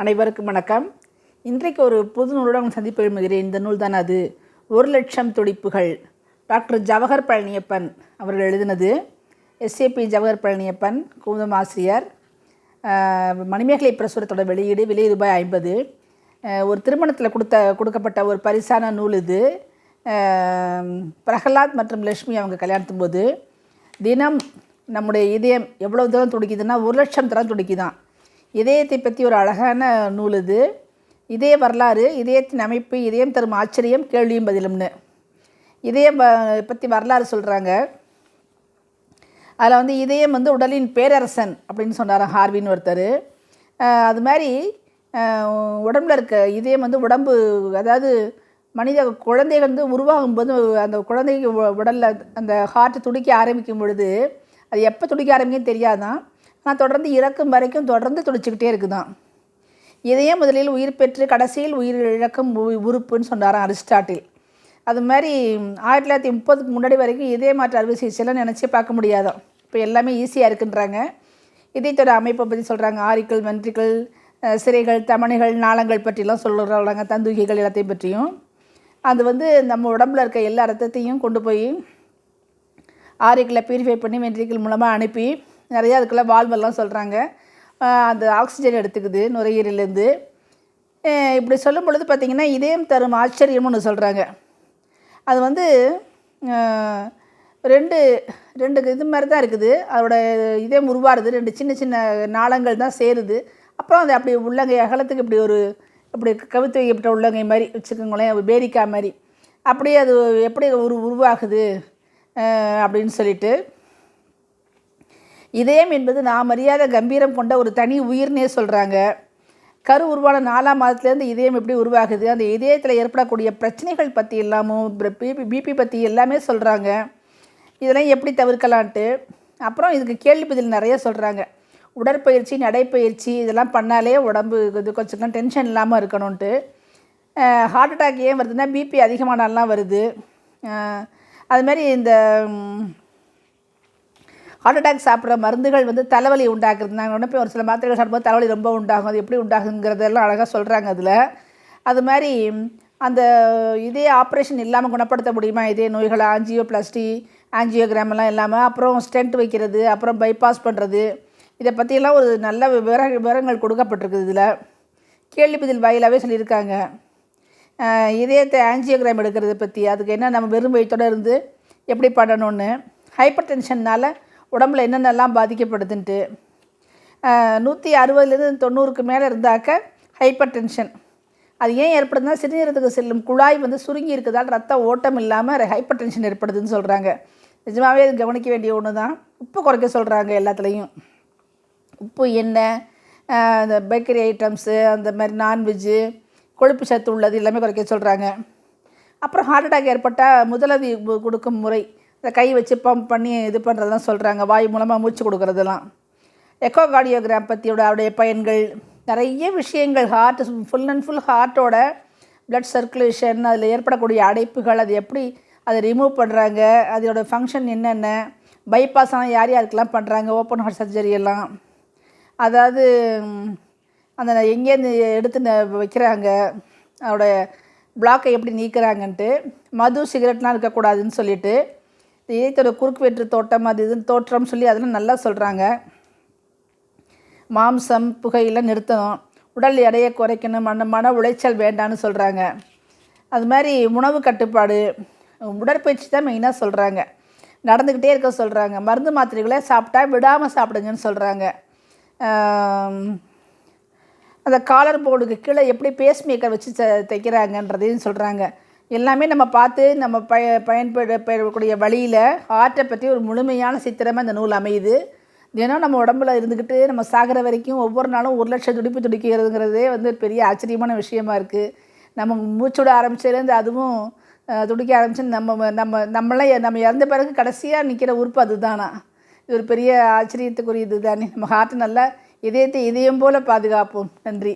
அனைவருக்கும் வணக்கம். இன்றைக்கு ஒரு புது நூலுடன் சந்திப்பு எழுதுகிறேன் இந்த நூல் தான் அது. ஒரு லட்சம் துடிப்புகள். டாக்டர் ஜவஹர் பழனியப்பன் அவர்கள் எழுதினது. எஸ்ஏபி ஜவஹர் பழனியப்பன் குமுதம் ஆசிரியர். மணிமேகலை பிரசுரத்தோட வெளியீடு விலை ரூபாய் ஐம்பது. ஒரு திருமணத்தில் கொடுத்த கொடுக்கப்பட்ட ஒரு பரிசான நூல் இது. பிரகலாத் மற்றும் லட்சுமி அவங்க கல்யாணத்தும் போது தினம் நம்முடைய இதயம் எவ்வளோ தூரம் துடிக்குதுன்னா ஒரு லட்சம் தரம் துடிக்குதான். இதயத்தை பற்றி ஒரு அழகான நூல் இது. இதய வரலாறு இதயத்தின் அமைப்பு இதயம் தரும் ஆச்சரியம் கேள்வியும் பதிலும்னு. இதயம் ப- பற்றி வரலாறு சொல்கிறாங்க அதில் வந்து இதயம் வந்து உடலின் பேரரசன் அப்படின்னு சொன்னார் ஹார்வின்னு ஒருத்தர். அது மாதிரி உடம்புல இருக்க இதயம் வந்து உடம்பு அதாவது மனித குழந்தை வந்து உருவாகும் போது அந்த குழந்தைக்கு உடலில் அந்த ஹார்ட் துடிக்க ஆரம்பிக்கும் பொழுது அது எப்போ துடிக்க ஆரம்பிக்கும் தெரியாதான் நான் தொடர்ந்து இறக்கும் வரைக்கும் தொடர்ந்து துடிச்சுக்கிட்டே இருக்குதான். இதையே முதலில் உயிர் பெற்று கடைசியில் உயிர் இழக்கும் உ- உறுப்புன்னு சொன்னாராம் அரிஸ்டாட்டில். அது மாதிரி ஆயிரத்தி தொள்ளாயிரத்தி முப்பதுக்கு முன்னாடி வரைக்கும் இதே மாற்று அறுவை சிகிச்சைலாம் நினச்சே பார்க்க முடியாதோ? இப்போ எல்லாமே ஈஸியாக இருக்குன்றாங்க. இதயத்தோட அமைப்பை பற்றி சொல்கிறாங்க ஆரிக்கள் வென்ட்ரிக்கள் சிறைகள் தமணைகள் தமணிகள் நாளங்கள் பற்றிலாம் சொல்கிறாங்க தந்துகிகள் எல்லாத்தையும் பற்றியும். அது வந்து நம்ம உடம்புல இருக்க எல்லா ரத்தத்தையும் கொண்டு போய் ஆரிக்களை பியூரிஃபை பண்ணி வென்ட்ரிக்கல் மூலமாக அனுப்பி நிறையா அதுக்குள்ளே வால்வெல்லாம் சொல்கிறாங்க அந்த ஆக்சிஜன் எடுத்துக்குது நுரையீரலேருந்து. இப்படி சொல்லும் பொழுது பார்த்திங்கன்னா இதயம் தரும் ஆச்சரியம்னு ஒன்று சொல்கிறாங்க அது வந்து ரெண்டு ரெண்டு இது மாதிரி தான் இருக்குது. அதோட இதயம் உருவாருது ரெண்டு சின்ன சின்ன நாளங்கள் தான் சேருது. அப்புறம் அது அப்படி உள்ளங்கை அகலத்துக்கு இப்படி ஒரு இப்படி கவித்து வைக்கப்பட்ட உள்ளங்கை மாதிரி வச்சுக்கோங்களேன் பேரிக்கா மாதிரி. அப்படியே அது எப்படி ஒரு உருவாகுது அப்படின்னு சொல்லிட்டு இதயம் என்பது நாம் அறியாத கம்பீரம் கொண்ட ஒரு தனி உயிர்னே சொல்கிறாங்க கரு உருவான நாலாம் மாதத்துலேருந்து இதயம் எப்படி உருவாகுது? அந்த இதயத்தில் ஏற்படக்கூடிய பிரச்சனைகள் பற்றி எல்லாமும் பிபி பிபி பற்றி எல்லாமே சொல்கிறாங்க இதெல்லாம் எப்படி தவிர்க்கலான்ட்டு அப்புறம் இதுக்கு கேள்வி பதில் நிறைய சொல்கிறாங்க உடற்பயிற்சி நடைப்பயிற்சி இதெல்லாம் பண்ணாலே உடம்பு இது கொஞ்சம் டென்ஷன் இல்லாமல் இருக்கணும்ன்ட்டு. ஹார்ட் அட்டாக் ஏன் வருதுன்னா பிபி அதிகமானாலாம் வருது. அஹ் அது மாதிரி இந்த ஹார்ட் அட்டாக் சாப்பிட்ற மருந்துகள் வந்து தலைவலி உண்டாக்குறது. நாங்கள் உடனே ஒரு சில மாத்திரைகள் சாப்பிடும்போது தலைவலி ரொம்ப உண்டாகும். அது எப்படி உண்டாகுங்கிறதெல்லாம் அழகாக சொல்கிறாங்க அதில். அது மாதிரி அந்த இதே ஆப்ரேஷன் இல்லாமல் குணப்படுத்த முடியுமா? இதே நோய்களை ஆஞ்சியோ பிளாஸ்டி எல்லாம் இல்லாமல் அப்புறம் ஸ்டென்ட் வைக்கிறது அப்புறம் பைபாஸ் பண்ணுறது இதை பற்றியெல்லாம் ஒரு நல்ல விவர விவரங்கள் கொடுக்கப்பட்டிருக்குது இதில். கேள்வி பதில் வாயிலாகவே சொல்லியிருக்காங்க. இதயத்தை ஆஞ்சியோகிராம் எடுக்கிறத பற்றி அதுக்கு என்ன நம்ம வெறும் வயிற்றோடு இருந்து எப்படி பண்ணணும்னு? ஹைப்பர் டென்ஷன்னால் உடம்புல என்னென்னலாம் பாதிக்கப்படுதுன்ட்டு. நூற்றி அறுபதுலேருந்து தொண்ணூறுக்கு மேலே இருந்தாக்க ஹைப்பர் டென்ஷன். அது ஏன் ஏற்படுதுன்னா சிறுநீரகத்துக்கு செல்லும் குழாய் வந்து சுருங்கி இருக்குதால் ரத்த ஓட்டம் இல்லாமல் ஹைப்பர் டென்ஷன் ஏற்படுதுன்னு சொல்கிறாங்க நிஜமாகவே அது கவனிக்க வேண்டிய ஒன்று தான் உப்பு குறைக்க சொல்கிறாங்க எல்லாத்துலேயும். உப்பு எண்ணெய் இந்த பேக்கரி ஐட்டம்ஸு அந்த மாதிரி நான்வெஜ்ஜு கொழுப்பு சத்து உள்ளது எல்லாமே குறைக்க சொல்கிறாங்க அப்புறம் ஹார்ட் அட்டாக் ஏற்பட்டால் முதலுதவி கொடுக்கும் முறை இந்த கை வச்சு பம்ப் பண்ணி இது பண்ணுறதெல்லாம் சொல்கிறாங்க வாய் மூலமாக மூச்சு கொடுக்குறதெல்லாம் எக்கோ கார்டியோகிராம் பற்றியோட அவருடைய பயன்கள் நிறைய விஷயங்கள் ஹார்ட் ஃபுல் அண்ட் ஃபுல் ஹார்ட்டோட பிளட் சர்க்குலேஷன் அதில் ஏற்படக்கூடிய அடைப்புகள் அது எப்படி அதை ரிமூவ் பண்ணுறாங்க அதோட ஃபங்க்ஷன் என்னென்ன பைபாஸ்லாம் யார் யாருக்கெல்லாம் பண்ணுறாங்க ஓப்பன் ஹார்ட் சர்ஜரி எல்லாம். அதாவது அந்த எங்கேருந்து எடுத்து வைக்கிறாங்க அதோட பிளாக்கை எப்படி நீக்கிறாங்கன்ட்டு மது சிகரெட்லாம் இருக்கக்கூடாதுன்னு சொல்லிட்டு இதயத்தோட குறுக்கு வெற்று தோட்டம் அது இதுன்னு தோற்றம் சொல்லி அதெல்லாம் நல்லா சொல்கிறாங்க மாம்சம் புகையெல்லாம் நிறுத்தணும். உடல் எடையை குறைக்கணும். மன மன உளைச்சல் வேண்டான்னு சொல்கிறாங்க அது மாதிரி உணவு கட்டுப்பாடு உடற்பயிற்சி தான் மெயினாக சொல்கிறாங்க நடந்துக்கிட்டே இருக்க சொல்கிறாங்க மருந்து மாத்திரைகளை சாப்பிட்டா விடாமல் சாப்பிடுங்கன்னு சொல்கிறாங்க அந்த காலர் போர்டுக்கு கீழே எப்படி பேஸ்மேக்கர் வச்சு த- தைக்கிறாங்கன்றதையும் சொல்கிறாங்க எல்லாமே நம்ம பார்த்து நம்ம பய பயன்பட பெறக்கூடிய வழியில் ஆர்ட்டை பற்றி ஒரு முழுமையான சித்திரமாக இந்த நூல் அமையுது. தினம் நம்ம உடம்புல இருந்துக்கிட்டு நம்ம சாகிற வரைக்கும் ஒவ்வொரு நாளும் ஒரு லட்சம் துடிப்பு துடிக்கிறதுங்கிறதே வந்து ஒரு பெரிய ஆச்சரியமான விஷயமா இருக்குது நம்ம மூச்சுட ஆரம்பிச்சதுலேருந்து அதுவும் துடிக்க ஆரம்பிச்சு நம்ம நம்ம நம்மளாம் நம்ம இறந்த பிறகு கடைசியாக நிற்கிற உறுப்பு அதுதானா? இது ஒரு பெரிய ஆச்சரியத்துக்குரியது தானே நம்ம ஹார்ட்டு நல்லா இதயத்தை இதயம் போல் பாதுகாப்போம். நன்றி.